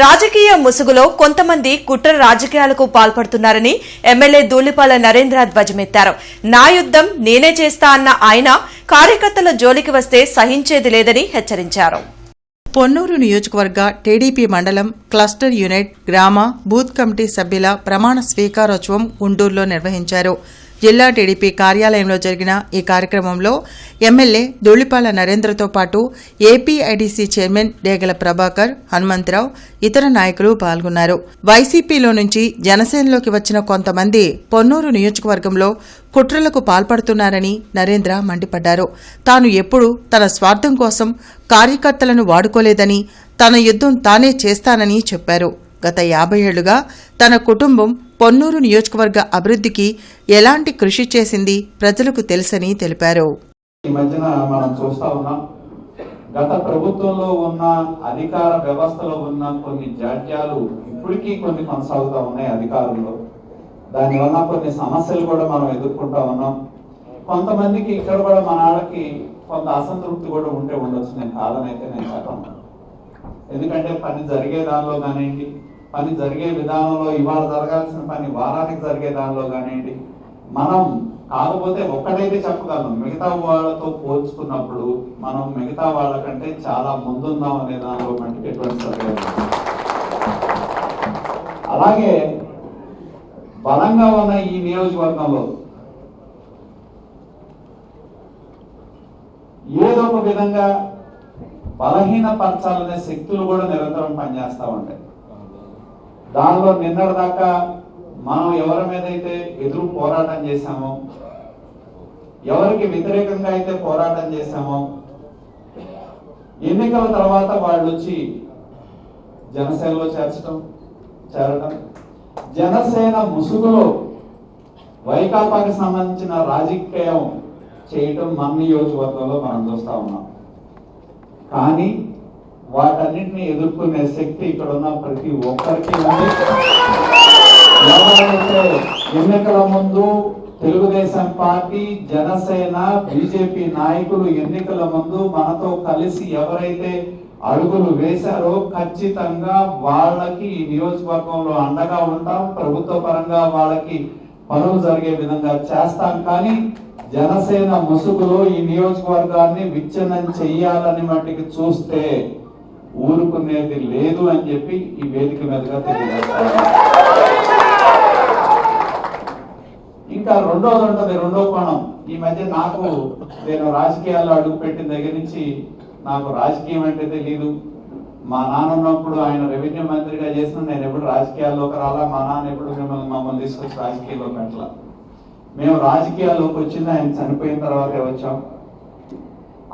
రాజకీయ ముసుగులో కొంతమంది కుట్ర రాజకీయాలకు పాల్పడుతున్నారని ఎమ్మెల్యే దూలిపాల నరేంద్ర ధ్వజమెత్తారు. నా యుద్దం నేనే చేస్తా అన్న ఆయన కార్యకర్తల జోలికి వస్తే సహించేది లేదని హెచ్చరించారు. పొన్నూరు నియోజకవర్గ టీడీపీ మండలం క్లస్టర్ యూనిట్ గ్రామ బూత్ కమిటీ సభ్యుల ప్రమాణ స్వీకారోత్సవం గుంటూరులో నిర్వహించారు. జిల్లా టీడీపీ కార్యాలయంలో జరిగిన ఈ కార్యక్రమంలో ఎమ్మెల్యే ధూళిపాల నరేంద్రతో పాటు ఏపీఐడీసీ చైర్మన్ డేగల ప్రభాకర్ హనుమంతరావు ఇతర నాయకులు పాల్గొన్నారు. వైసీపీలో నుంచి జనసేనలోకి వచ్చిన కొంతమంది పొన్నూరు నియోజకవర్గంలో కుట్రలకు పాల్పడుతున్నారని నరేంద్ర మండిపడ్డారు. తాను ఎప్పుడూ తన స్వార్థం కోసం కార్యకర్తలను వాడుకోలేదని తన యుద్ధం తానే చేస్తానని చెప్పారు. గత యాభై ఏళ్ళుగా తన కుటుంబం పొన్నూరు నియోజకవర్గ అభివృద్ధికి ఎలాంటి కృషి చేసింది ప్రజలకు తెలుసని తెలిపారు. ఈ మధ్యన మనం చూస్తా ఉన్నాం గత ప్రభుత్వంలో ఉన్న అధికార వ్యవస్థలో ఉన్న కొన్ని జాడ్యాలు ఇప్పటికీ కొన్ని కొనసాగుతూ ఉన్నాయి అధికారుల్లో దానివల్ల కొన్ని సమస్యలు కూడా మనం ఎదుర్కొంటా ఉన్నాం. కొంతమందికి ఇక్కడ కూడా మన వాళ్ళకి కొంత అసంతృప్తి కూడా ఉంటే ఉండొచ్చు నేను కాదనైతే నేను చెప్పను. ఎందుకంటే పని జరిగే దానిలో కానివ్వండి పని జరిగే విధానంలో ఇవాళ జరగాల్సిన పని వారానికి జరిగే దానిలో కానివ్వండి. మనం కాకపోతే ఒక్కటైతే చెప్పగలం. మిగతా వాళ్ళతో పోల్చుకున్నప్పుడు మనం మిగతా వాళ్ళకంటే చాలా ముందుందాం అనే దానిలో మనకి ఎటువంటి అలాగే బలంగా ఉన్న ఈ నియోజకవర్గంలో ఏదో ఒక విధంగా బలహీనపరచాలనే శక్తులు కూడా నిరంతరం పనిచేస్తూ ఉంటాయి. దానిలో నిన్నటిదాకా మనం ఎవరి మీద అయితే ఎదురు పోరాటం చేశామో ఎవరికి వ్యతిరేకంగా అయితే పోరాటం చేశామో ఎన్నికల తర్వాత వాళ్ళు వచ్చి జనసేనలో చేర్చడం చేరటం జనసేన ముసుగులో వైకాపాకి సంబంధించిన రాజకీయం చేయటం మన నియోజకవర్గంలో మనం చూస్తా ఉన్నాం. కానీ వాటన్నిటిని ఎదుర్కొనే శక్తి ఇక్కడ ఉన్న ప్రతి ఒక్కరికి ఉంది. ఎవరైతే ఎన్నికల ముందు తెలుగుదేశం పార్టీ జనసేన బీజేపీ నాయకులు ఎన్నికల ముందు మనతో కలిసి ఎవరైతే అడుగులు వేశారో ఖచ్చితంగా వాళ్ళకి ఈ నియోజకవర్గంలో అండగా ఉంటాం. ప్రభుత్వ పరంగా వాళ్ళకి పనులు జరిగే విధంగా చేస్తాం. కానీ జనసేన ముసుగులో ఈ నియోజకవర్గాన్ని విచ్ఛిన్నం చెయ్యాలని మట్టికి చూస్తే ఊరుకునేది లేదు అని చెప్పి ఈ వేదిక మీదుగా తెలియజేస్తాను ఇంకా రెండోది ఉంటుంది రెండో కోణం. ఈ మధ్య నాకు నేను రాజకీయాల్లో అడుగు పెట్టిన దగ్గర నుంచి నాకు రాజకీయం అంటే తెలియదు మా నాన్న ఉన్నప్పుడు ఆయన రెవెన్యూ మంత్రిగా చేసిన నేను ఎప్పుడు రాజకీయాల్లోకి రాలా మా నాన్న ఎప్పుడు మిమ్మల్ని మమ్మల్ని తీసుకొచ్చి రాజకీయాల్లోకి అట్లా మేము రాజకీయాల్లోకి వచ్చింది ఆయన చనిపోయిన తర్వాతే వచ్చాం.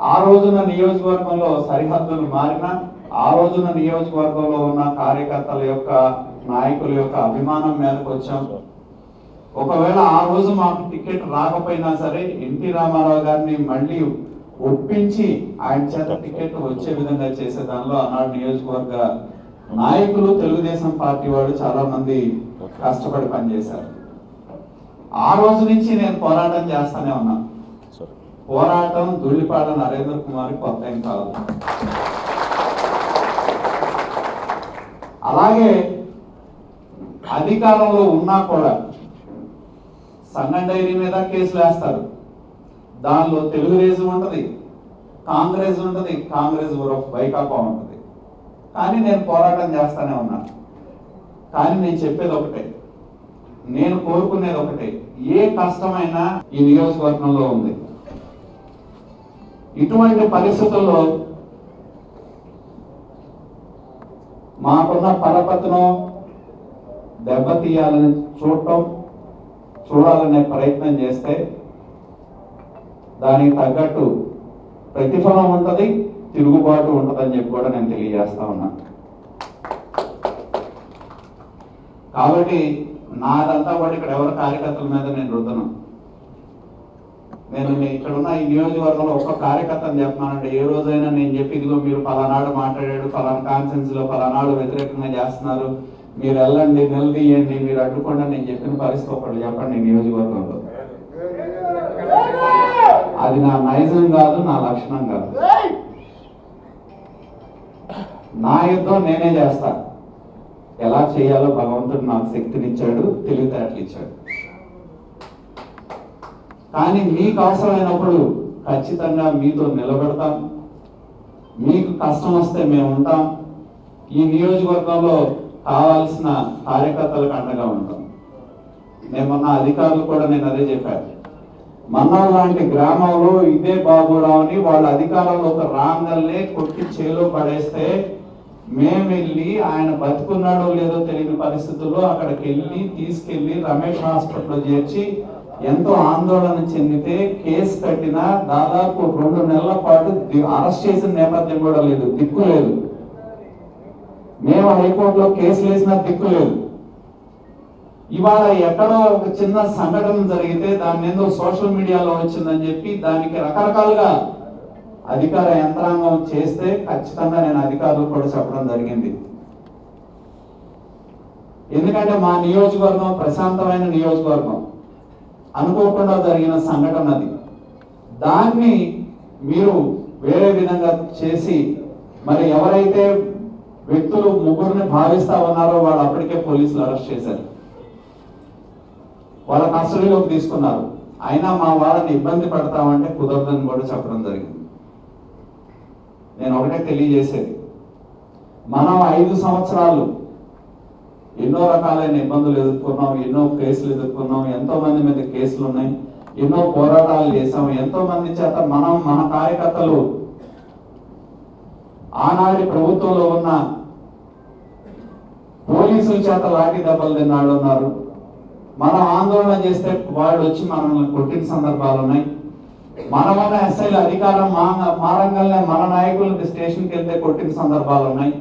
ఆ రోజున నియోజకవర్గంలో సరిహద్దులు మారినా ఆ రోజున నియోజకవర్గంలో ఉన్న కార్యకర్తల యొక్క నాయకుల యొక్క అభిమానం మేరకు వచ్చాం. ఒకవేళ ఆ రోజు మాకు టికెట్ రాకపోయినా సరే ఎన్టీ రామారావు గారిని మళ్ళీ ఒప్పించి ఆయన చేత టికెట్ వచ్చే విధంగా చేసే దానిలో ఆనాడు నియోజకవర్గ నాయకులు తెలుగుదేశం పార్టీ వాళ్ళు చాలా మంది కష్టపడి పనిచేశారు. ఆ రోజు నుంచి నేను పోరాటం చేస్తానే ఉన్నా పోరాటం ధూళిపాడ నరేంద్ర కుమార్ కొత్త ఏం కాదు అలాగే అధికారంలో ఉన్నా కూడా సంగం డైరీ మీద కేసులు వేస్తారు. దానిలో తెలుగుదేశం ఉంటుంది కాంగ్రెస్ ఉంటుంది కాంగ్రెస్ ఊరఫ్ వైకాపా ఉంటుంది. కానీ నేను పోరాటం చేస్తానే ఉన్నాను కానీ నేను చెప్పేది ఒకటే నేను కోరుకునేది ఒకటే ఏ కష్టమైనా ఈ నియోజకవర్గంలో ఉంది. ఇటువంటి పరిస్థితుల్లో మాకున్న పరపతను దెబ్బతీయాలని చూడటం చూడాలనే ప్రయత్నం చేస్తే దానికి తగ్గట్టు ప్రతిఫలం ఉంటుంది తిరుగుబాటు ఉంటుందని చెప్పి కూడా నేను తెలియజేస్తా ఉన్నా. కాబట్టి నాదంతా కూడా ఇక్కడ ఎవరి కార్యకర్తల మీద నేను రుద్దను. నేను మీ- ఇక్కడ ఉన్న ఈ నియోజకవర్గంలో ఒక్క కార్యకర్తను చెప్పానంటే ఏ రోజైనా నేను చెప్పి ఇదిగో మీరు పలానాడు మాట్లాడాడు పలానా కాన్ఫరెన్స్లో పలానాడు వ్యతిరేకంగా చేస్తున్నారు. మీరు వెళ్ళండి నిలదీయండి మీరు అడ్డుకోండి నేను చెప్పిన పరిస్థితి ఒకటి చెప్పండి ఈ నియోజకవర్గంలో. అది నా నైజం కాదు నా లక్షణం కాదు. నా యుద్ధం నేనే చేస్తా. ఎలా చేయాలో భగవంతుడు నాకు శక్తినిచ్చాడు తెలివితేటలు ఇచ్చాడు కానీ మీకు అవసరమైనప్పుడు ఖచ్చితంగా మీతో నిలబెడతాం. మీకు కష్టం వస్తే మేము ఉంటాం. ఈ నియోజకవర్గంలో కావాల్సిన కార్యకర్తలకు అండగా ఉంటాం. నేను మొన్న అధికారులు కూడా నేను అదే చెప్పాను. మన్నాడు లాంటి గ్రామంలో ఇదే బాబురావుని వాళ్ళ అధికారంలోకి రాంగల్నే కొట్టి చేలో పడేస్తే మేము వెళ్ళి ఆయన బతుకున్నాడో లేదో తెలియని పరిస్థితుల్లో అక్కడికి వెళ్ళి తీసుకెళ్ళి రమేష్ హాస్పిటల్లో చేర్చి ఎంతో ఆందోళన చెందితే కేసు కట్టిన దాదాపు రెండు నెలల పాటు అరెస్ట్ చేసిన నేపథ్యం కూడా లేదు దిక్కు లేదు. మేము హైకోర్టులో కేసు వేసిన దిక్కు లేదు. ఇవాళ ఎక్కడో ఒక చిన్న సంఘటన జరిగితే దాని ఏదో సోషల్ మీడియాలో వచ్చిందని చెప్పి దానికి రకరకాలుగా అధికార యంత్రాంగం చేస్తే ఖచ్చితంగా నేను అధికారులు కూడా చెప్పడం జరిగింది. ఎందుకంటే మా నియోజకవర్గం ప్రశాంతమైన నియోజకవర్గం. అనుకోకుండా జరిగిన సంఘటన అది. దాన్ని మీరు వేరే విధంగా చేసి మరి ఎవరైతే వ్యక్తులు ముగ్గురిని భావిస్తా ఉన్నారో వాళ్ళు అప్పటికే పోలీసులు అరెస్ట్ చేశారు. వాళ్ళ కస్టడీలోకి తీసుకున్నారు. అయినా మా వాళ్ళని ఇబ్బంది పడతామంటే కుదరదని కూడా చెప్పడం జరిగింది. నేను ఒకటే తెలియజేసేది. మనం ఐదు సంవత్సరాలు ఎన్నో రకాలైన ఇబ్బందులు ఎదుర్కొన్నాం ఎన్నో కేసులు ఎదుర్కొన్నాం ఎంతో మంది మీద కేసులు ఉన్నాయి ఎన్నో పోరాటాలు చేసాం ఎంతో మంది చేత మనం మన కార్యకర్తలు ఆనాటి ప్రభుత్వంలో ఉన్న పోలీసుల చేత లాఠీ దెబ్బలు తిన్నాడు ఉన్నారు. మనం ఆందోళన చేస్తే వాళ్ళు వచ్చి మనల్ని కొట్టిన సందర్భాలు ఉన్నాయి. మనమన్న ఎస్ఐలు అధికారం మా మారంగానే మన నాయకులు స్టేషన్కి వెళ్తే కొట్టిన సందర్భాలు ఉన్నాయి.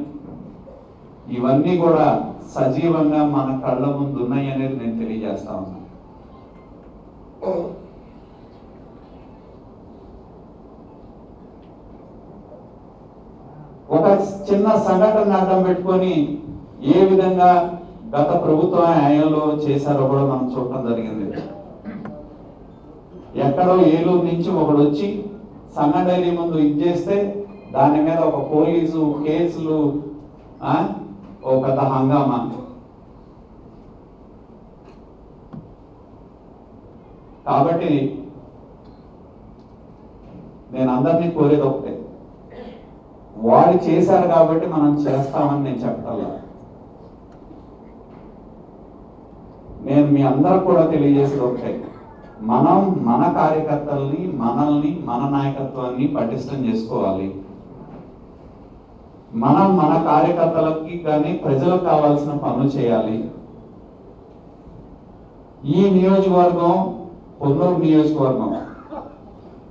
ఇవన్నీ కూడా సజీవంగా మన కళ్ళ ముందు ఉన్నాయి అనేది నేను తెలియజేస్తా ఉన్నాను ఒక చిన్న సంఘటన అర్థం పెట్టుకొని ఏ విధంగా గత ప్రభుత్వం హయాంలో చేశారో కూడా మనం చూడటం జరిగింది. ఎక్కడో ఏలూరు నుంచి ఒకడు వచ్చి సంఘ డైరీ ముందు ఇది చేస్తే దాని మీద ఒక పోలీసు కేసులు ఆ, ఓ పెద్ద హంగామా కాబట్టి నేను అందరినీ కోరేది ఒకటే. వాళ్ళు చేశారు కాబట్టి మనం చేస్తామని నేను చెప్పగలను. నేను మీ అందరికి కూడా తెలియజేసేది ఒకటే. మనం మన కార్యకర్తల్ని మనల్ని మన నాయకత్వాన్ని పటిష్టం చేసుకోవాలి. మనం మన కార్యకర్తలకి కానీ ప్రజలకు కావాల్సిన పనులు చేయాలి. ఈ నియోజకవర్గం పొన్నూరు నియోజకవర్గం.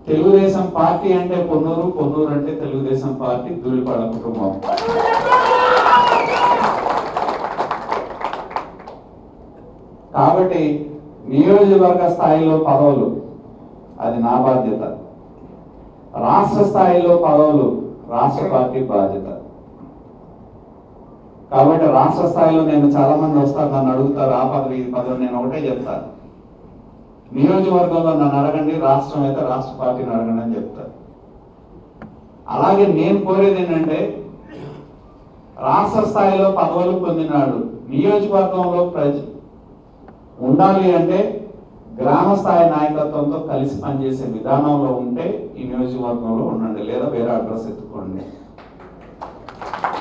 తెలుగుదేశం పార్టీ అంటే పొన్నూరు పొన్నూరు అంటే తెలుగుదేశం పార్టీ ధూళిపాడ కుటుంబం. కాబట్టి నియోజకవర్గ స్థాయిలో పదవులు అది నా బాధ్యత. రాష్ట్ర స్థాయిలో పదవులు రాష్ట్ర పార్టీ బాధ్యత. కాబట్టి రాష్ట్ర స్థాయిలో నేను చాలా మంది వస్తారు నన్ను అడుగుతారు ఆ పదవి ఈ పదవి నేను ఒకటే చెప్తాను. నియోజకవర్గంలో నన్ను అడగండి రాష్ట్రం అయితే రాష్ట్ర పార్టీని అడగండి అని చెప్తారు. అలాగే నేను కోరేది ఏంటంటే రాష్ట్ర స్థాయిలో పదవులు పొందినాడు నియోజకవర్గంలో ప్రజ ఉండాలి అంటే గ్రామ స్థాయి నాయకత్వంతో కలిసి పనిచేసే విధానంలో ఉంటే ఈ నియోజకవర్గంలో ఉండండి లేదా వేరే అడ్రస్ ఎత్తుకోండి.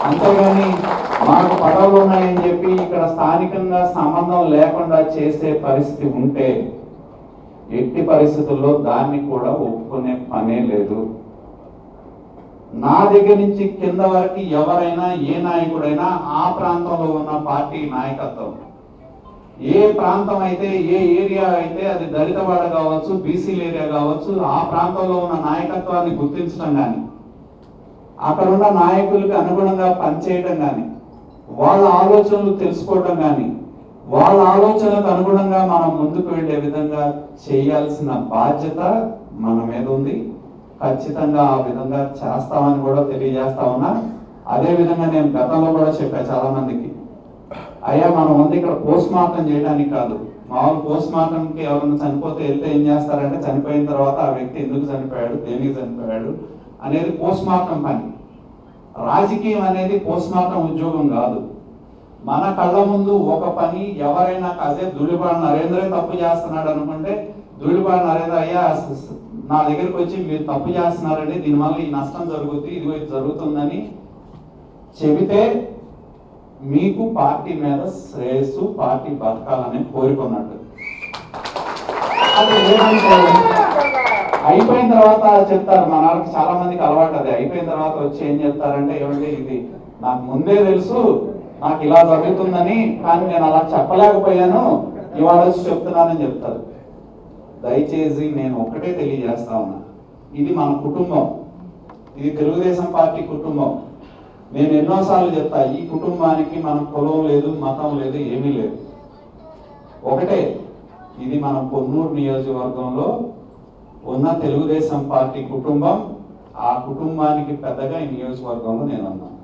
అంతేగాని మాకు పదవులు ఉన్నాయని చెప్పి ఇక్కడ స్థానికంగా సంబంధం లేకుండా చేసే పరిస్థితి ఉంటే ఎట్టి పరిస్థితుల్లో దాన్ని కూడా ఒప్పుకునే పనే లేదు. నా దగ్గర నుంచి కింద వరకు ఎవరైనా ఏ నాయకుడైనా ఆ ప్రాంతంలో ఉన్న పార్టీ నాయకత్వం. ఏ ప్రాంతం అయితే ఏ ఏరియా అయితే అది దళితవాడ కావచ్చు బీసీల ఏరియా కావచ్చు ఆ ప్రాంతంలో ఉన్న నాయకత్వాన్ని గుర్తించడం కానీ అక్కడ ఉన్న నాయకులకు అనుగుణంగా పనిచేయటం కానీ వాళ్ళ ఆలోచనలు తెలుసుకోవటం కానీ వాళ్ళ ఆలోచనలకు అనుగుణంగా మనం ముందుకు వెళ్ళే విధంగా చేయాల్సిన బాధ్యత మన మీద ఉంది. ఖచ్చితంగా ఆ విధంగా చేస్తామని కూడా తెలియజేస్తా ఉన్నా. అదే విధంగా నేను గతంలో కూడా చెప్పా చాలా మందికి అయ్యా మనం ఉంది ఇక్కడ పోస్ట్ మార్టం చేయడానికి కాదు. మామూలు పోస్ట్ మార్టంకి ఎవరైనా చనిపోతే వెళ్తే ఏం చేస్తారంటే చనిపోయిన తర్వాత ఆ వ్యక్తి ఎందుకు చనిపోయాడు దేనికి చనిపోయాడు అనేది పోస్ట్ మార్టం పని. రాజకీయం అనేది పోస్ట్ మార్టం ఉద్యోగం కాదు. మన కళ్ళ ముందు ఒక పని ఎవరైనా అదే దుడిపాడు నరేంద్రే తప్పు చేస్తున్నాడు అనుకుంటే దుడిపాడు నరేంద్ర అయ్యా నా దగ్గరికి వచ్చి మీరు తప్పు చేస్తున్నారండి దీనివల్ల ఈ నష్టం జరుగుతుంది ఇది జరుగుతుందని చెబితే మీకు పార్టీ మీద శ్రేయస్సు పార్టీ బతకాలనే కోరుకున్నట్టు అది ఏమంటే అయిపోయిన తర్వాత చెప్తారు మన వాళ్ళకి చాలా మందికి అలవాటు అది. అయిపోయిన తర్వాత వచ్చి ఏం చెప్తారంటే ఏమంటే ఇది నాకు ముందే తెలుసు నాకు ఇలా జరుగుతుందని కానీ నేను అలా చెప్పలేకపోయాను ఇవాళ వచ్చి చెప్తున్నానని చెప్తారు. దయచేసి నేను ఒక్కటే తెలియజేస్తా ఉన్నా. ఇది మన కుటుంబం. ఇది తెలుగుదేశం పార్టీ కుటుంబం. నేను ఎన్నోసార్లు చెప్తా ఈ కుటుంబానికి మన కులం లేదు మతం లేదు ఏమీ లేదు. ఒకటే ఇది మన పొన్నూరు నియోజకవర్గంలో ఉన్న తెలుగుదేశం పార్టీ కుటుంబం ఆ కుటుంబానికి పెద్దగా ఈ నియోజకవర్గంలో నేను అన్నాను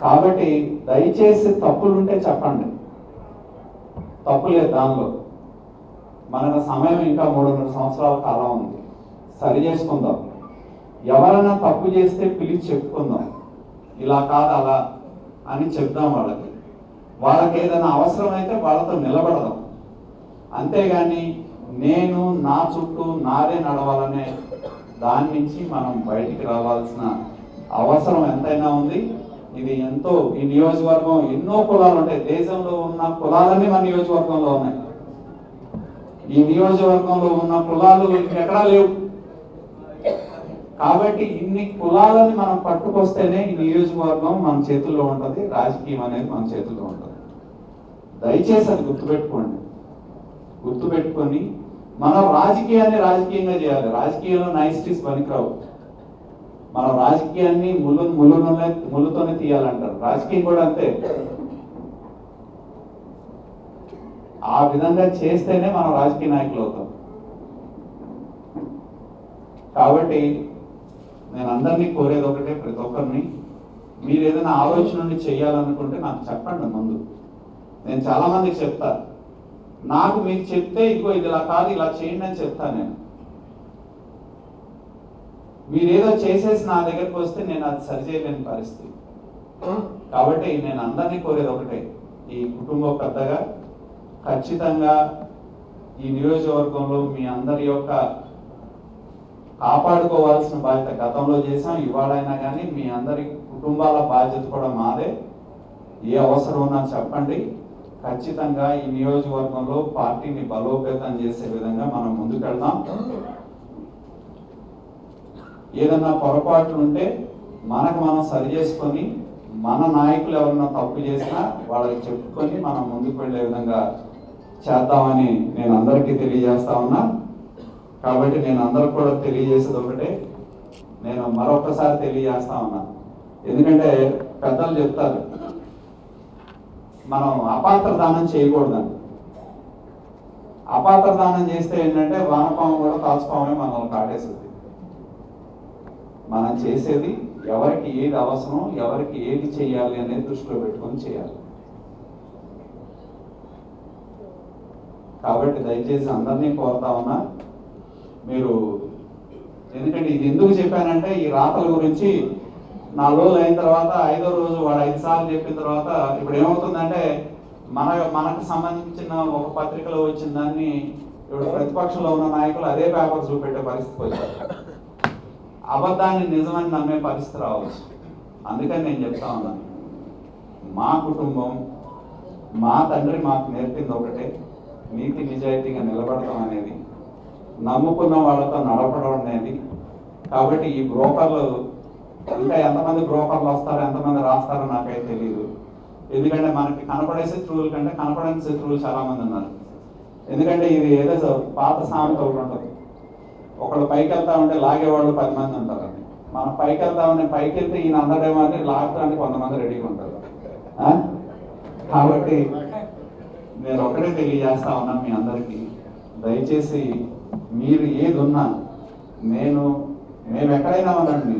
కాబట్టి దయచేసి తప్పులుంటే చెప్పండి. తప్పు లేదు దానిలో. మనకు సమయం ఇంకా మూడున్నర సంవత్సరాల కాలం ఉంది. సరి చేసుకుందాం. ఎవరైనా తప్పు చేస్తే పిలిచి చెప్పుకుందాం. ఇలా కాదు అలా అని చెప్దాం వాళ్ళకి. వాళ్ళకి ఏదైనా అవసరమైతే వాళ్ళతో నిలబడదాం. అంతేగాని నేను నా చుట్టూ నాదే నడవాలనే దాని నుంచి మనం బయటికి రావాల్సిన అవసరం ఎంతైనా ఉంది. ఇది ఎంతో ఈ నియోజకవర్గం ఎన్నో కులాలు ఉంటాయి. దేశంలో ఉన్న కులాలన్నీ మన నియోజకవర్గంలో ఉన్నాయి. ఈ నియోజకవర్గంలో ఉన్న కులాలు ఇంకెక్కడా లేవు. కాబట్టి ఇన్ని కులాలని మనం పట్టుకొస్తేనే ఈ నియోజకవర్గం మన చేతుల్లో ఉంటుంది రాజకీయం అనేది మన చేతుల్లో ఉంటుంది. దయచేసి అది గుర్తుపెట్టుకోండి. గుర్తుపెట్టుకొని మనం రాజకీయాన్ని రాజకీయంగా చేయాలి. రాజకీయంలో నైస్టీస్ పనికిరావు. మనం రాజకీయాన్ని ములు ములునే ములుతోనే తీయాలంటారు. రాజకీయం కూడా అంతే. ఆ విధంగా చేస్తేనే మనం రాజకీయ నాయకులు అవుతాం. కాబట్టి నేను అందరినీ కోరేది ఒకటే ప్రతి ఒక్కరిని. మీరు ఏదైనా ఆలోచన నుండి చేయాలనుకుంటే నాకు చెప్పండి ముందు. నేను చాలా మందికి చెప్తా. నాకు మీకు చెప్తే ఇగో ఇది ఇలా కాదు ఇలా చేయండి అని చెప్తా నేను. మీరేదో చేసేసి నా దగ్గరికి వస్తే నేను అది సరిచేయలేని పరిస్థితి. కాబట్టి నేను అందరినీ కోరేది ఒకటే. ఈ కుటుంబం పెద్దగా ఖచ్చితంగా ఈ నియోజకవర్గంలో మీ అందరి యొక్క కాపాడుకోవాల్సిన బాధ్యత గతంలో చేసాం ఇవాళైనా కానీ మీ అందరి కుటుంబాల బాధ్యత కూడా మాదే. ఏ అవసరం ఉన్నా చెప్పండి. ఖచ్చితంగా ఈ నియోజకవర్గంలో పార్టీని బలోపేతం చేసే విధంగా మనం ముందుకెళ్దాం. ఏదన్నా పొరపాట్లు ఉంటే మనకు మనం సరి చేసుకొని మన నాయకులు ఎవరన్నా తప్పు చేసినా వాళ్ళకి చెప్పుకొని మనం ముందుకు వెళ్ళే విధంగా చేద్దామని నేను అందరికీ తెలియజేస్తా ఉన్నా. కాబట్టి నేను అందరికి కూడా తెలియజేసేది ఒకటే. నేను మరొకసారి తెలియజేస్తా ఉన్నా. ఎందుకంటే పెద్దలు చెప్తారు మనం అపాత్ర దానం చేయకూడదని అపాత్ర దానం చేస్తే ఏంటంటే వానపాము కూడా తాచుపామే మనల్ని కాటేస్తుంది. మనం చేసేది ఎవరికి ఏది అవసరం ఎవరికి ఏది చేయాలి అనేది దృష్టిలో పెట్టుకొని చేయాలి. కాబట్టి దయచేసి అందరినీ కోరుతా ఉన్నా మీరు ఎందుకంటే ఇది ఎందుకు చెప్పానంటే ఈ రాతల గురించి నాలుగు రోజులు అయిన తర్వాత ఐదో రోజు వాడు ఐదు సార్లు చెప్పిన తర్వాత ఇప్పుడు ఏమవుతుందంటే మన మనకు సంబంధించిన ఒక పత్రికలో వచ్చిన దాన్ని ఇప్పుడు ప్రతిపక్షంలో ఉన్న నాయకులు అదే పేపర్ చూపెట్టే పరిస్థితి వచ్చారు అబద్ధాన్ని నిజమని నమ్మే పరిస్థితి రావచ్చు. అందుకని నేను చెప్తా ఉన్నాను మా కుటుంబం మా తండ్రి మాకు నేర్పింది ఒకటే. నీతి నిజాయితీగా నిలబడటం అనేది. నమ్ముకున్న వాళ్ళతో నడపడం అనేది కాబట్టి ఈ బ్రోకర్లు ఇంకా ఎంతమంది బ్రోకర్లు వస్తారో ఎంతమంది రాస్తారో నాకైతే తెలియదు ఎందుకంటే మనకి కనపడే శత్రువుల కంటే కనపడని శత్రువులు చాలామంది ఉన్నారు. ఎందుకంటే ఇది ఏదో పాత సామెత ఒకటి ఉంటుంది. ఒకళ్ళు పైకి వెళ్తా ఉంటే లాగేవాళ్ళు పది మంది ఉంటారండి. మనం పైకి వెళ్తామని పైకి వెళ్తే ఈయన అందడేమో అని లాగడానికి కొంతమంది రెడీగా ఉంటారు. కాబట్టి నేను ఒకటే తెలియజేస్తా ఉన్నాను మీ అందరికీ. దయచేసి మీరు ఏది ఉన్నా నేను మేము ఎక్కడైనా ఉండండి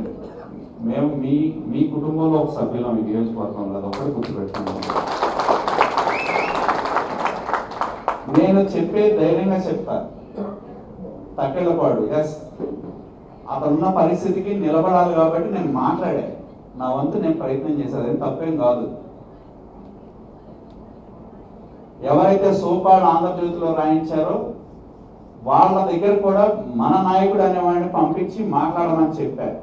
మేము మీ మీ కుటుంబంలో ఒక సభ్యులం ఈ నియోజకవర్గం అది ఒకటి గుర్తుపెట్టుకున్నాం నేను చెప్పే ధైర్యంగా చెప్తా. తక్కెళ్ళపాడు. ఎస్ అతనున్న పరిస్థితికి నిలబడాలి కాబట్టి నేను మాట్లాడా. నా వంతు నేను ప్రయత్నం చేశాను. అది తప్పేం కాదు. ఎవరైతే సోపాలు ఆంధ్రజ్యోతిలో రాయించారో వాళ్ళ దగ్గర కూడా మన నాయకుడు అనేవాడిని పంపించి మాట్లాడమని చెప్పారు.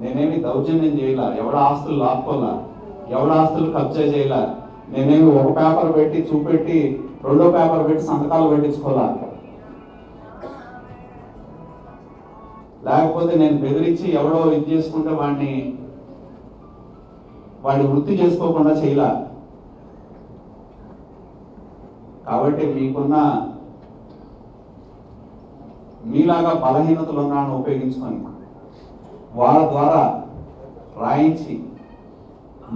నేనేమి దౌర్జన్యం చేయలా ఎవడ ఆస్తులు లాక్కోలా ఎవడ ఆస్తులు కబ్జా చేయలా నేనేమి ఒక పేపర్ పెట్టి చూపెట్టి రెండో పేపర్ పెట్టి సంతకాలు పెట్టించుకోలా. లేకపోతే నేను బెదిరించి ఎవడో ఇది చేసుకుంటే వాడిని వాడిని వృత్తి చేసుకోకుండా చేయలా. కాబట్టి మీకున్న మీలాగా బలహీనతలు ఉన్నాను ఉపయోగించుకొని వాళ్ళ ద్వారా రాయించి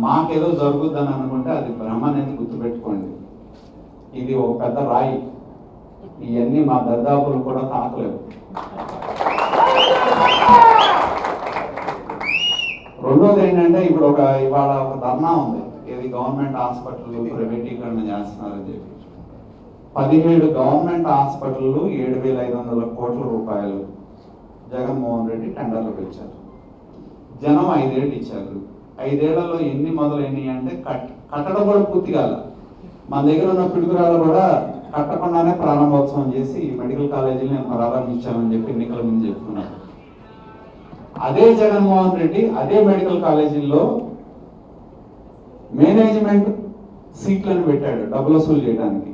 మాకేదో జరుగుద్దని అనుకుంటే అది బ్రహ్మనేది గుర్తుపెట్టుకోండి. ఇది ఒక పెద్ద రాయి. ఇవన్నీ మా దర్దాపులు కూడా తాకలేవు. రెండోది ఏంటంటే ఇప్పుడు ఒక ఇవాళ ఒక ధర్నా ఉంది. ఇది గవర్నమెంట్ హాస్పిటల్ ప్రైవేటీకరణ చేస్తున్నారని చెప్పి. పదిహేడు గవర్నమెంట్ హాస్పిటళ్ళు ఏడు వేల ఐదు వందల కోట్ల రూపాయలు జగన్మోహన్ రెడ్డి టెండర్లు ఇచ్చారు జనం ఐదేళ్ళు ఇచ్చారు. ఐదేళ్ళలో ఎన్ని మొదలైనవి అంటే కట్ కట్టడం కూడా పూర్తి కాల. మన దగ్గర ఉన్న పిడుగురాలు కూడా కట్టకుండానే ప్రారంభోత్సవం చేసి మెడికల్ కాలేజీని నేను ప్రారంభించామని చెప్పి ఎన్నికల ముందు చెప్తున్నాను అదే జగన్మోహన్ రెడ్డి అదే మెడికల్ కాలేజీల్లో మేనేజ్మెంట్ సీట్లను పెట్టాడు డబ్బులు వసూలు చేయడానికి.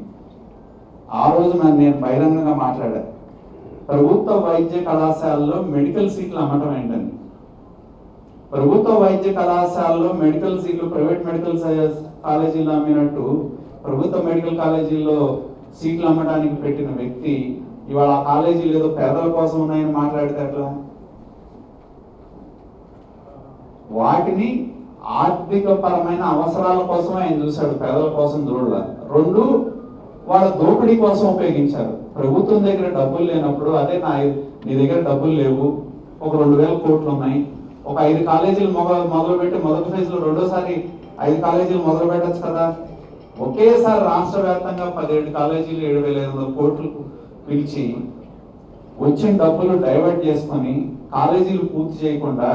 ఆ రోజు నేను బహిరంగంగా మాట్లాడాను ప్రభుత్వ వైద్య కళాశాలలో మెడికల్ సీట్లు అమ్మటం ఏంటని. ప్రభుత్వ వైద్య కళాశాలలో మెడికల్ సీట్లు ప్రైవేట్ మెడికల్ కాలేజీలో అమ్మినట్టు ప్రభుత్వ మెడికల్ కాలేజీల్లో సీట్లు అమ్మడానికి పెట్టిన వ్యక్తి ఇవాళ ఆ కాలేజీలు ఏదో పేదల కోసం ఉన్నాయని మాట్లాడితే అట్లా వాటిని ఆర్థిక పరమైన అవసరాల కోసం ఆయన చూశాడు పేదల కోసం చూడాల. రెండు వాళ్ళ దోపిడీ కోసం ఉపయోగించారు. ప్రభుత్వం దగ్గర డబ్బులు లేనప్పుడు అదే నా నీ దగ్గర డబ్బులు లేవు. ఒక రెండు వేల కోట్లు ఉన్నాయి. ఒక ఐదు కాలేజీలు మొగ మొదలు పెట్టి మొదటి ఫేజ్లో రెండోసారి ఐదు కాలేజీలు మొదలు పెట్టచ్చు కదా. ఒకేసారి రాష్ట్ర వ్యాప్తంగా పదిహేడు కాలేజీలు ఏడు వేల ఐదు వందల కోట్లు పిలిచి వచ్చిన డబ్బులు డైవర్ట్ చేసుకొని కాలేజీలు పూర్తి చేయకుండా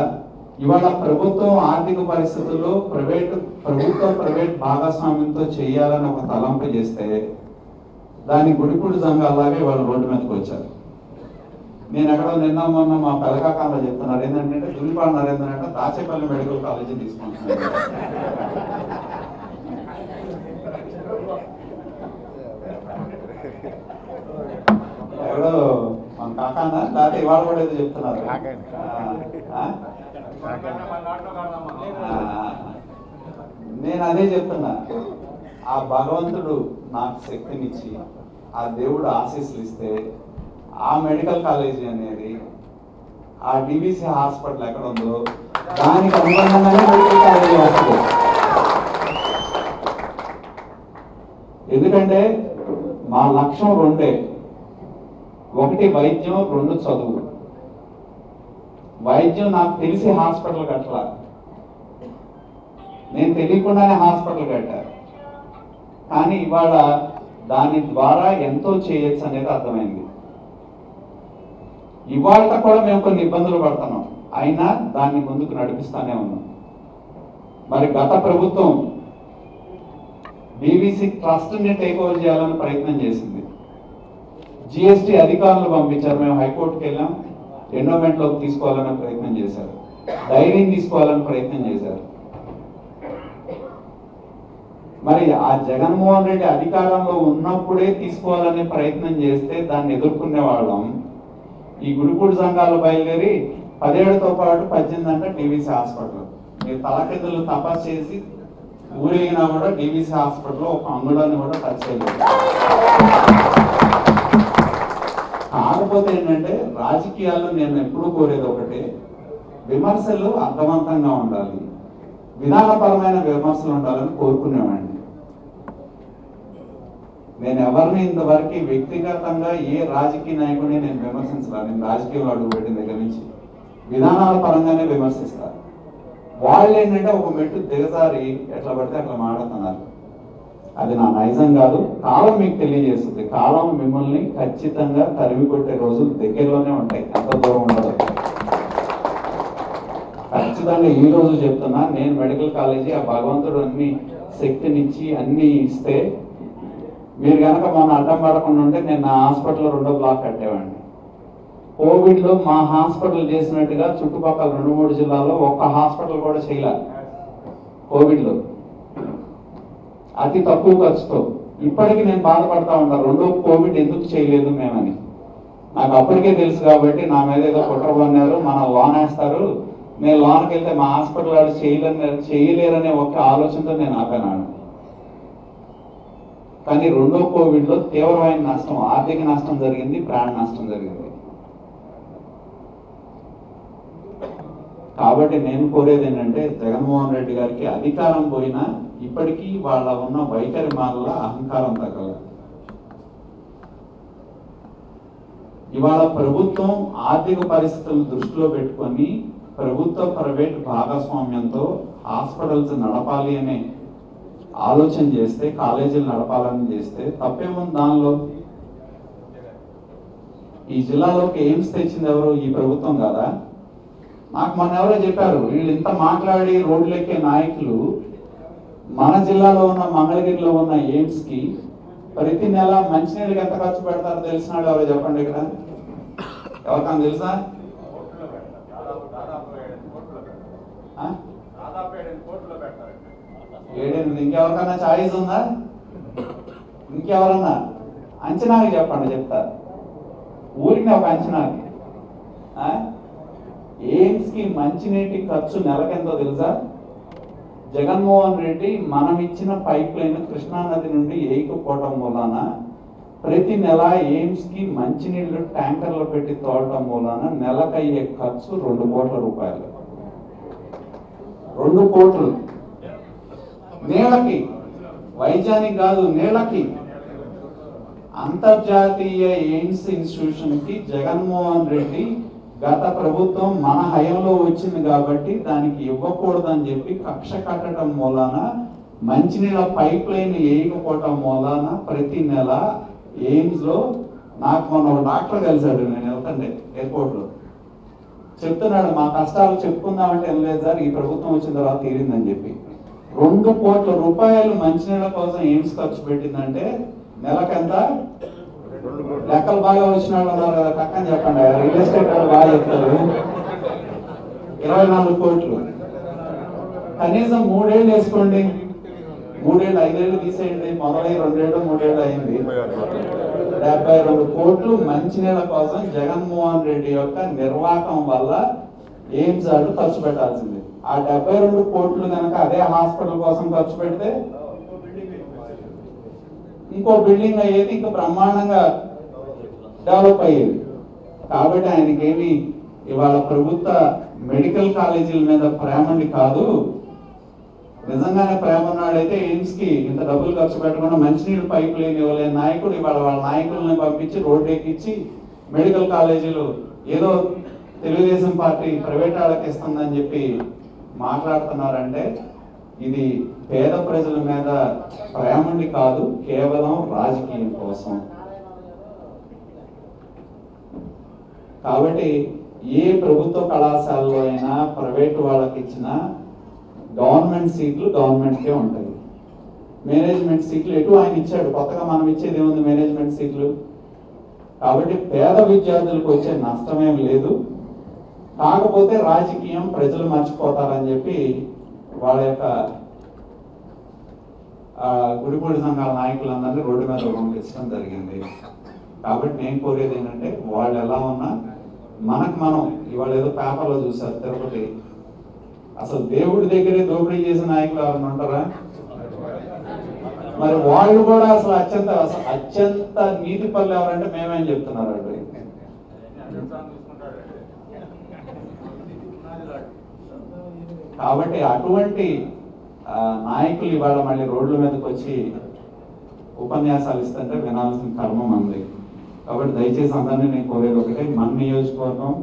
ఇవాళ ప్రభుత్వం ఆర్థిక పరిస్థితుల్లో ప్రైవేట్ ప్రభుత్వం ప్రైవేట్ భాగస్వామ్యంతో చేయాలని ఒక తలంపు చేస్తే దాని గుడికుడి సంఘాలాగే వాళ్ళు రోడ్డు మీదకి వచ్చారు. నేను ఎక్కడో నిన్న మొన్న మా పెదకాకాంలో చెప్తున్నారు ఏంటంటే దులిపాడు నరేంద్ర అంటే దాచేపల్లి మెడికల్ కాలేజీ తీసుకుంటున్నారు ఎవడో మన కాకానా? లేకపోతే ఇవాళ కూడా ఏదో చెప్తున్నారు. నేను అదే చెప్తున్నా. ఆ భగవంతుడు నాకు శక్తినిచ్చి ఆ దేవుడు ఆశీస్సులు ఇస్తే ఆ మెడికల్ కాలేజీ అనేది ఆ డిబిసి హాస్పిటల్ ఎక్కడ ఉందో దానికి అనుబంధంగానే మెడికల్ కాలేజీ వస్తుంది. ఎందుకంటే మా లక్ష్యం రెండే. ఒకటి వైద్యం రెండు చదువు. వైద్యం నాకు తెలిసి హాస్పిటల్ కట్టలా. నేను తెలియకుండానే హాస్పిటల్ కట్టాను. కానీ ఇవాళ దాని ద్వారా ఎంతో చేయొచ్చు అనేది అర్థమైంది. ఇవాళ కూడా మేము కొన్ని ఇబ్బందులు పడుతున్నాం. అయినా దాన్ని ముందుకు నడిపిస్తానే ఉన్నాం. మరి గత ప్రభుత్వం బీబీసీ ట్రస్ట్ని టేక్ ఓవర్ చేయాలని ప్రయత్నం చేసింది. జిఎస్టి అధికారులు పంపించారు. మేము హైకోర్టుకి వెళ్ళాం. ఎండోమెంట్లోకి తీసుకోవాలని ప్రయత్నం చేశారు. డైరీని తీసుకోవాలని ప్రయత్నం చేశారు. మరి ఆ జగన్మోహన్ రెడ్డి అధికారంలో ఉన్నప్పుడే తీసుకోవాలనే ప్రయత్నం చేస్తే దాన్ని ఎదుర్కొనే వాళ్ళం. ఈ గుడిపూడి సంఘాలు బయలుదేరి పదిహేడుతో పాటు పద్దెనిమిది అంటే డివిసి హాస్పిటల్. మీరు తలకెదులు తపస్సు చేసి ఊరేగినా కూడా డీవీసీ హాస్పిటల్లో ఒక అంగుళాన్ని కూడా టచ్ చేయలేదు. కాకపోతే ఏంటంటే రాజకీయాల్లో నేను ఎప్పుడూ కోరేది ఒకటే విమర్శలు అర్థవంతంగా ఉండాలి. విధానపరమైన విమర్శలు ఉండాలని కోరుకునేవాడిని. నేను ఎవరిని ఇంతవరకు వ్యక్తిగతంగా ఏ రాజకీయ నాయకుడిని నేను విమర్శించలా. నేను రాజకీయంలో అడుగు పెట్టిన దగ్గర నుంచి విధానాల పరంగానే విమర్శిస్తారు వాళ్ళు ఏంటంటే ఒక మెట్టు దిగజారి ఎట్లా పడితే అట్లా మాడుతున్నారు అది నా నైజం కాదు. కాలం మీకు తెలియజేస్తుంది. కాలం మిమ్మల్ని ఖచ్చితంగా తరిమి కొట్టే రోజులు దగ్గరలోనే ఉంటాయి. ఎంత దూరం ఉండదు. ఖచ్చితంగా ఈ రోజు చెప్తున్నా నేను మెడికల్ కాలేజీ ఆ భగవంతుడు అన్ని శక్తినిచ్చి అన్ని ఇస్తే మీరు కనుక మొన్న అడ్డం పడకుండా ఉంటే నేను నా హాస్పిటల్లో రెండో బ్లాక్ కట్టేవాడిని. కోవిడ్లో మా హాస్పిటల్ చేసినట్టుగా చుట్టుపక్కల రెండు మూడు జిల్లాల్లో ఒక్క హాస్పిటల్ కూడా చేయాలి. కోవిడ్లో. అతి తక్కువ ఖర్చుతో. ఇప్పటికీ నేను బాధపడతా ఉంటాను రెండో కోవిడ్ ఎందుకు చేయలేదు మేమని. నాకు అప్పటికే తెలుసు కాబట్టి నా మీద ఏదో కుట్ర పన్నారు మన వానేస్తారు. నేను లోనకి వెళ్తే మా హాస్పిటల్ వాడు చేయలేని చేయలేరనే ఒక్క ఆలోచనతో నేను ఆపాను కానీ రెండో కోవిడ్లో తీవ్రమైన నష్టం ఆర్థిక నష్టం జరిగింది ప్రాణ నష్టం జరిగింది. కాబట్టి నేను కోరేది ఏంటంటే జగన్మోహన్ రెడ్డి గారికి అధికారం పోయినా ఇప్పటికీ వాళ్ళ ఉన్న వైఖరి మాల అహంకారం తగ్గల. ఇవాళ ప్రభుత్వం ఆర్థిక పరిస్థితులను దృష్టిలో పెట్టుకొని ప్రభుత్వ ప్రైవేట్ భాగస్వామ్యంతో హాస్పిటల్స్ నడపాలి అనే ఆలోచన చేస్తే కాలేజీలు నడపాలని చేస్తే తప్పేముంది దానిలో? ఈ జిల్లాలోకి ఎయిమ్స్ తెచ్చింది ఎవరు ఈ ప్రభుత్వం కదా. నాకు మొన్న ఎవరో చెప్పారు వీళ్ళు ఇంత మాట్లాడి రోడ్లెక్కే నాయకులు మన జిల్లాలో ఉన్న మంగళగిరిలో ఉన్న ఎయిమ్స్కి ప్రతి నెల మంచినీళ్ళకి ఎంత ఖర్చు పెడతారో తెలిసినాడు ఎవరో చెప్పండి ఇక్కడ. ఎవరికైనా తెలుసా? ఏడెనిమిది ఇంకెవరికన్నా ఛాయిస్ ఉందా? ఇంకెవరన్నా? అంచనాకి చెప్పండి చెప్తారు ఊరికి ఒక అంచనాకి. ఎయిమ్స్కి మంచినీటి ఖర్చు నెలకెంతో తెలుసా? జగన్మోహన్ రెడ్డి మనం ఇచ్చిన పైప్ లైన్ కృష్ణా నది నుండి ఏకుపోవటం వలన ప్రతి నెల ఎయిమ్స్కి మంచినీళ్ళు ట్యాంకర్లు పెట్టి తోడటం వలన నెలకయ్యే ఖర్చు రెండు కోట్ల రూపాయలు. రెండు కోట్లు. నీళ్ళకి వైద్యానికి కాదు నీళ్ళకి అంతర్జాతీయ ఎయిమ్స్ ఇన్స్టిట్యూషన్కి జగన్మోహన్ రెడ్డి గత ప్రభుత్వం మన హయంలో వచ్చింది కాబట్టి దానికి ఇవ్వకూడదని చెప్పి కక్ష కట్టడం మూలాన మంచినీళ్ళ పైప్ లైన్ వేయకపోవటం మూలాన ప్రతి నెల ఎయిమ్స్లో నాకు మొన్న ఒక డాక్టర్ కలిశాడు నేను వెళ్తాండే ఎయిర్పోర్ట్లో చెప్తున్నాడు మా కష్టాలు చెప్పుకుందామంటే ఏం లేదు సార్ ఈ ప్రభుత్వం వచ్చిన తర్వాత తీరిందని చెప్పి. రెండు కోట్ల రూపాయలు మంచినీళ్ళ కోసం ఎయిమ్స్ ఖర్చు పెట్టిందంటే నెలకెంత లెక్కలు బాగా వచ్చిన వాళ్ళు ఉన్నారు కదా పక్కన చెప్పండి రియల్ ఎస్టేట్ వాళ్ళు బాగా చెప్తారు. ఇరవై నాలుగు కోట్లు. కనీసం మూడేళ్ళు వేసుకోండి. మూడేళ్ళు ఐదేళ్ళు తీసేయండి. మొదలై రెండేళ్ళు మూడేళ్ళు అయింది. డెబ్బై రెండు కోట్లు మంచినీళ్ళ కోసం జగన్మోహన్ రెడ్డి యొక్క నిర్వాహకం వల్ల ఎయిమ్స్ వాళ్ళు ఖర్చు పెట్టాల్సింది. ఆ డెబ్బై రెండు కోట్లు కనుక అదే హాస్పిటల్ కోసం ఖర్చు పెడితే ఇంకో బిల్డింగ్ అయ్యేది ఇంకా బ్రహ్మాండంగా డెవలప్ అయ్యేది. కాబట్టి ఆయనకేమి ఇవాళ ప్రభుత్వ మెడికల్ కాలేజీల మీద ప్రేమండి కాదు. నిజంగానే ప్రేమ ఉన్నాడైతే ఎయిమ్స్కి ఇంత డబ్బులు ఖర్చు పెట్టకుండా మంచినీళ్ళు పైపు లేని ఇవ్వలేని నాయకుడు ఇవాళ వాళ్ళ నాయకుల్ని పంపించి రోడ్డు ఎక్కించి మెడికల్ కాలేజీలు ఏదో తెలుగుదేశం పార్టీ ప్రైవేట్ వాళ్ళకి ఇస్తుందని చెప్పి మాట్లాడుతున్నారంటే ఇది పేద ప్రజల మీద ప్రేమండి కాదు కేవలం రాజకీయం కోసం. కాబట్టి ఏ ప్రభుత్వ కళాశాలలో అయినా ప్రైవేట్ వాళ్ళకి ఇచ్చిన గవర్నమెంట్ సీట్లు గవర్నమెంట్కే ఉంటాయి. మేనేజ్మెంట్ సీట్లు ఎటు ఆయన ఇచ్చాడు? కొత్తగా మనం ఇచ్చేది ఏముంది మేనేజ్మెంట్ సీట్లు? కాబట్టి పేద విద్యార్థులకు వచ్చే నష్టమేం లేదు. కాకపోతే రాజకీయం ప్రజలు మర్చిపోతారని చెప్పి వాళ్ళ యొక్క గుడిపూడి సంఘాల నాయకులందరినీ రోడ్డు మీద పంపించడం జరిగింది. కాబట్టి నేను కోరేది ఏంటంటే వాళ్ళు ఎలా ఉన్నా మనకు మనం ఇవాళ ఏదో పేపర్లో చూసారు తిరుపతి. అసలు దేవుడి దగ్గరే దోపిడీ చేసిన నాయకులు ఎవరైనా ఉంటారా? మరి వాళ్ళు కూడా అసలు అత్యంత అసలు అత్యంత నీతి పనులు ఎవరంటే మేమేం చెప్తున్నారు కాబట్టి అటువంటి నాయకులు ఇవాళ మళ్ళీ రోడ్ల మీదకి వచ్చి ఉపన్యాసాలు ఇస్తుంటే వినాల్సిన కర్మం ఉంది కాబట్టి దయచేసి అందరినీ నేను కోరేది ఒకటే మన నియోజకవర్గం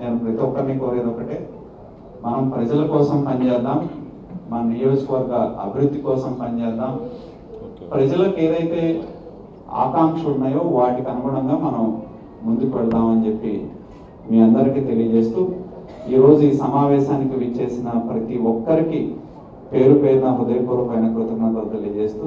నేను ప్రతి ఒక్కరిని కోరేది ఒకటే మనం ప్రజల కోసం పనిచేద్దాం మన నియోజకవర్గ అభివృద్ధి కోసం పనిచేద్దాం. ప్రజలకు ఏదైతే ఆకాంక్షలు ఉన్నాయో వాటికి అనుగుణంగా మనం ముందుకు వెళ్దామని చెప్పి మీ అందరికీ తెలియజేస్తూ ఈరోజు ఈ సమావేశానికి విచ్చేసిన ప్రతి ఒక్కరికి పేరు పేరున హృదయపూర్వకమైన కృతజ్ఞతలు తెలియజేస్తూ